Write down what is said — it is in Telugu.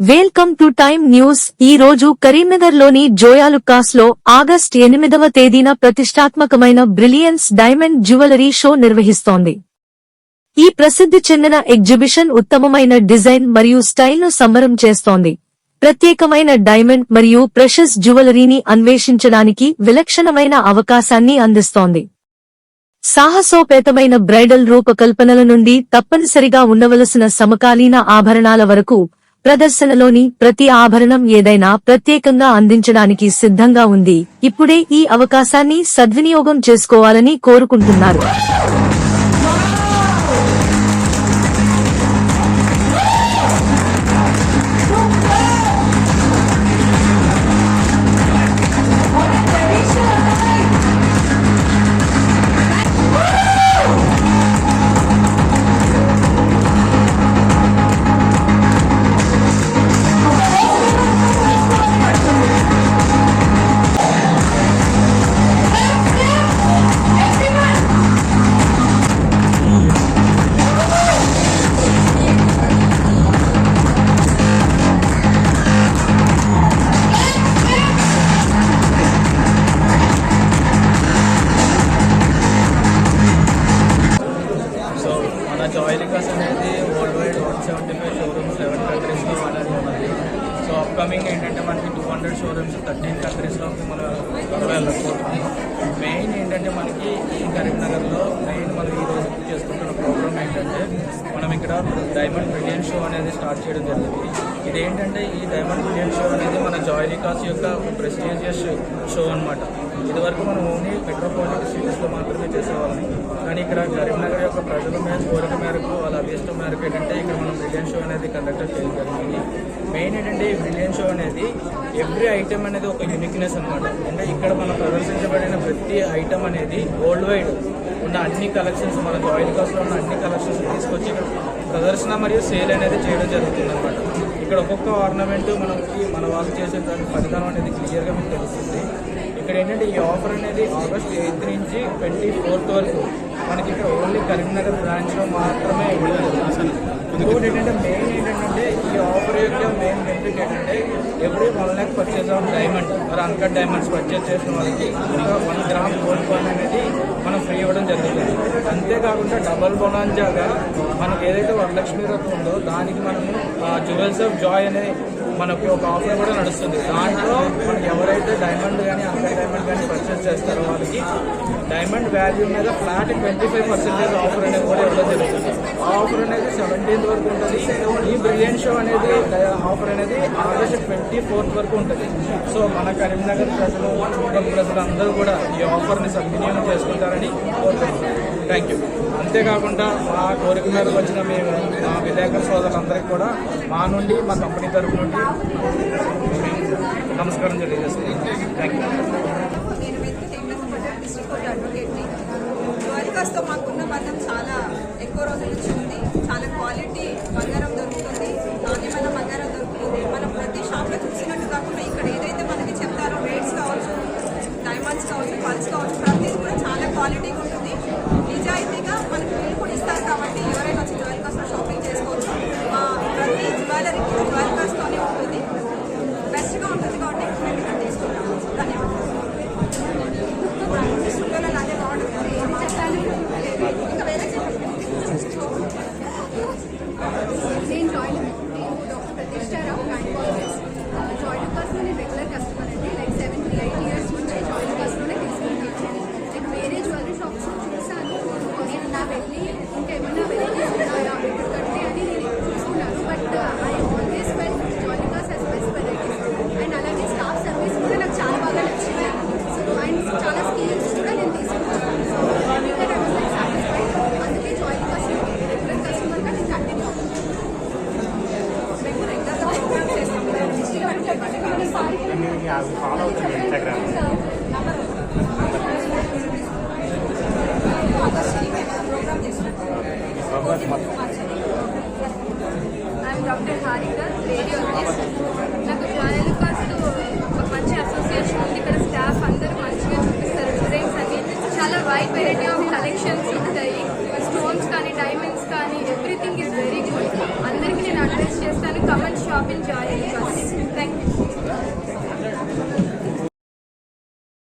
Welcome to time news. ఈ రోజు కరీంనగర్లోని జోయాలుక్కాస్లో ఆగస్ట్ ఎనిమిదవ తేదీన ప్రతిష్టాత్మకమైన బ్రిలియన్స్ డైమండ్ జ్యువెలరీ షో నిర్వహిస్తోంది. ఈ ప్రసిద్ధి చెందిన ఎగ్జిబిషన్ ఉత్తమమైన డిజైన్ మరియు స్టైల్ను సంబరం చేస్తోంది. ప్రత్యేకమైన డైమండ్ మరియు ప్రెషస్ జ్యువెలరీని అన్వేషించడానికి విలక్షణమైన అవకాశాన్ని అందిస్తోంది. సాహసోపేతమైన బ్రైడల్ రూపకల్పనల నుండి తప్పనిసరిగా ఉండవలసిన సమకాలీన ఆభరణాల వరకు ప్రదర్శనలోని ప్రతి ఆభరణం ఏదైనా ప్రత్యేకంగా అందించడానికి సిద్ధంగా ఉంది. ఇప్పుడే ఈ అవకాశాన్ని సద్వినియోగం చేసుకోవాలని కోరుకుంటున్నారు. జాయిలికాస్ అనేది world wide one seventy five showrooms eleven కంట్రీస్లో అనేది ఉన్నది సో అప్కమింగ్ ఏంటంటే మనకి టూ హండ్రెడ్ షోరూమ్స్ థర్టీన్ కంట్రీస్లో మనం వెళ్ళకపోతున్నాం మెయిన్ ఏంటంటే మనకి ఈ కరీంనగర్లో మెయిన్ మనం ఈ రోజు చేసుకుంటున్న ప్రోగ్రామ్ ఏంటంటే మనం ఇక్కడ డైమండ్ బ్రిలియన్ షో అనేది స్టార్ట్ చేయడం జరిగింది. ఇదేంటంటే ఈ డైమండ్ బ్రిలియన్ షో అనేది మన జాయిలికాస్ యొక్క ప్రెస్టీజియస్ షో అనమాట ఇదివరకు మనం ఓన్లీ మెట్రోపాలిటన్ సిటీస్లో మాత్రమే చేసేవాళ్ళం. కానీ ఇక్కడ కరీంనగర్ యొక్క ప్రజల మీద కోరిక మేరకు వాళ్ళ అభిష్టం మేరకు ఏంటంటే ఇక్కడ మనం బ్రిలియన్ షో అనేది కండక్ట్ చేయడం జరిగింది. మెయిన్ ఏంటంటే ఈ బ్రిలియన్ షో అనేది ఎవ్రీ ఐటమ్ అనేది ఒక యూనిక్నెస్ అనమాట అంటే ఇక్కడ మనం ప్రదర్శించబడిన ప్రతి ఐటమ్ అనేది వరల్డ్ వైడ్ ఉన్న అన్ని కలెక్షన్స్ మన జాయిల్ కాస్ట్లో ఉన్న అన్ని కలెక్షన్స్ తీసుకొచ్చి ఇక్కడ ప్రదర్శన మరియు సేల్ అనేది చేయడం జరుగుతుంది అనమాట ఇక్కడ ఒక్కొక్క ఆర్నమెంట్ మనకి మన వాళ్ళు చేసే దాని ఫలితం అనేది క్లియర్గా మీకు తెలుస్తుంది. ఇక్కడ ఏంటంటే ఈ ఆఫర్ అనేది ఆగస్ట్ ఎయిత్ నుంచి ట్వంటీ ఫోర్త్ వరకు మనకి ఇక్కడ ఓన్లీ కరీంనగర్ బ్రాంచ్లో మాత్రమే ఇంకోటి ఏంటంటే మెయిన్ ఏంటంటే ఈ ఆఫర్ యొక్క మెయిన్ బెనిఫిట్ ఏంటంటే every one lakh purchase of diamond మరి అన్కట్ డైమండ్స్ పర్చేస్ చేసిన వాళ్ళకి ఇంకా వన్ గ్రామ్ గోల్డ్ కాయిన్ అనేది మనం ఫ్రీ ఇవ్వడం జరుగుతుంది. అంతేకాకుండా డబల్ బొనాంజాగా మనకి ఏదైతే వరలక్ష్మి వ్రతం ఉందో దానికి మనము జ్యువెల్స్ ఆఫ్ జాయ్ అనే మనకు ఒక ఆఫర్ కూడా నడుస్తుంది. దాంట్లో మనకి ఎవరైతే డైమండ్ కానీ అండర్ డైమండ్ కానీ పర్చేస్ చేస్తారో వాళ్ళకి డైమండ్ వాల్యూ మీద flat twenty five percentage offer అనేది కూడా ఇవ్వడం జరుగుతుంది. ఆ ఆఫర్ అనేది సెవెంటీన్త్ వరకు ఉంటుంది. ఈ బ్రిలియన్ షో అనేది ఆఫర్ అనేది ఆగస్ట్ ట్వంటీ ఫోర్త్ వరకు ఉంటుంది. సో మన కరీంనగర్ ప్రజలు చుట్టుపక్కల ప్రజలు అందరూ కూడా ఈ ఆఫర్ని సద్వినియోగం చేసుకుంటారని కోరుకుంటున్నాను. థ్యాంక్ యూ అంతేకాకుండా మా కోరిక మేరకు వచ్చిన మేము మా విలేకరు సోదరులందరికీ కూడా మా నుండి మా కంపెనీ తరపు నుండి నమస్కారం తెలియజేస్తున్నాం థ్యాంక్ యూ మేము రెగ్యులర్గా